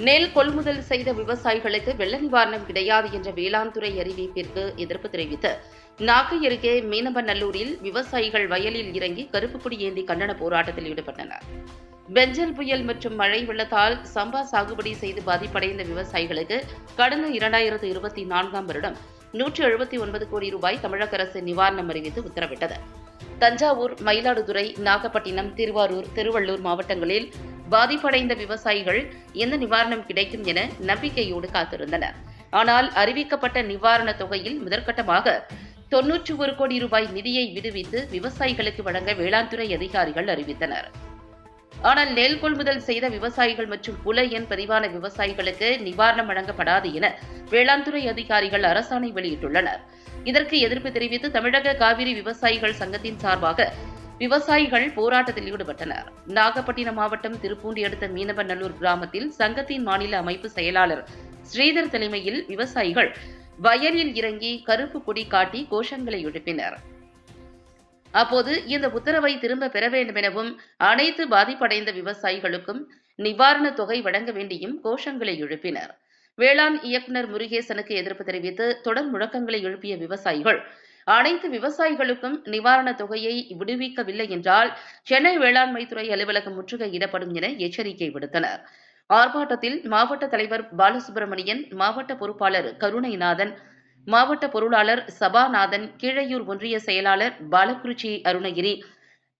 நெல் கொள்முதல் செய்த விவசாயிகளுக்கு வெள்ள நிவாரணம் கிடையாது என்ற வேளாண் துறை அறிவிப்பிற்கு எதிர்ப்பு தெரிவித்து நாகை அருகே மீனம்பநல்லூரில் விவசாயிகள் வயலில் இறங்கி கருப்பு ஏந்தி கண்டன போராட்டத்தில் ஈடுபட்டனர். பெஞ்சல் புயல் மற்றும் மழை வெள்ளத்தால் சம்பா சாகுபடி செய்து பாதிப்படைந்த விவசாயிகளுக்கு கடந்த இரண்டாயிரத்து இருபத்தி நான்காம் வருடம் நூற்றி எழுபத்தி ஒன்பது கோடி ரூபாய் தமிழக அரசு நிவாரணம் அறிவித்து உத்தரவிட்டது. தஞ்சாவூர் மயிலாடுதுறை நாகப்பட்டினம் திருவாரூர் திருவள்ளூர் மாவட்டங்களில் பாதிப்படைந்த விவசாயிகள் எந்த நிவாரணம் கிடைக்கும் என நம்பிக்கையோடு காத்திருந்தனர். ஆனால் அறிவிக்கப்பட்ட நிவாரணத் தொகையில் முதற்கட்டமாக தொன்னூற்று ஒரு கோடி ரூபாய் நிதியை விடுவித்து விவசாயிகளுக்கு வழங்க வேளாண் துறை அதிகாரிகள் அறிவித்தனர். ஆனால் நெல் கொள்முதல் செய்த விவசாயிகள் மற்றும் புல எண் பதிவான விவசாயிகளுக்கு நிவாரணம் வழங்கப்படாது என வேளாண் துறை அதிகாரிகள் அரசாணை வெளியிட்டுள்ளனர். இதற்கு எதிர்ப்பு தெரிவித்து தமிழக காவிரி விவசாயிகள் சங்கத்தின் சார்பாக விவசாயிகள் போராட்டத்தில் ஈடுபட்டனர். நாகப்பட்டினம் மாவட்டம் திருப்பூண்டி அடுத்த மீனவநல்லூர் கிராமத்தில் சங்கத்தின் மாநில அமைப்பு செயலாளர் ஸ்ரீதர் தலைமையில் விவசாயிகள் வயலில் இறங்கி கருப்பு கொடி காட்டி கோஷங்களை எழுப்பினர். அப்போது இந்த உத்தரவை திரும்ப பெற வேண்டும் எனவும் அனைத்து பாதிப்படைந்த விவசாயிகளுக்கும் நிவாரணத் தொகை வழங்க வேண்டியும் கோஷங்களை எழுப்பினர். வேளாண் இயக்குநர் முருகேசனுக்கு எதிர்ப்பு தெரிவித்து தொடர் முழக்கங்களை எழுப்பிய விவசாயிகள் அனைத்து விவசாயிகளுக்கும் நிவாரணத் தொகையை விடுவிக்கவில்லை என்றால் சென்னை வேளாண்மை துறை அலுவலகம் முற்றுகையிடப்படும் என எச்சரிக்கை விடுத்தனர். ஆர்ப்பாட்டத்தில் மாவட்ட தலைவர் பாலசுப்பிரமணியன் மாவட்ட பொறுப்பாளர் கருணைநாதன் மாவட்ட பொருளாளர் சபாநாதன் கீழையூர் ஒன்றிய செயலாளர் பாலக்குறிச்சி அருணகிரி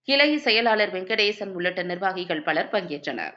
கிளை செயலாளர் வெங்கடேசன் உள்ளிட்ட நிர்வாகிகள் பலர் பங்கேற்றனர்.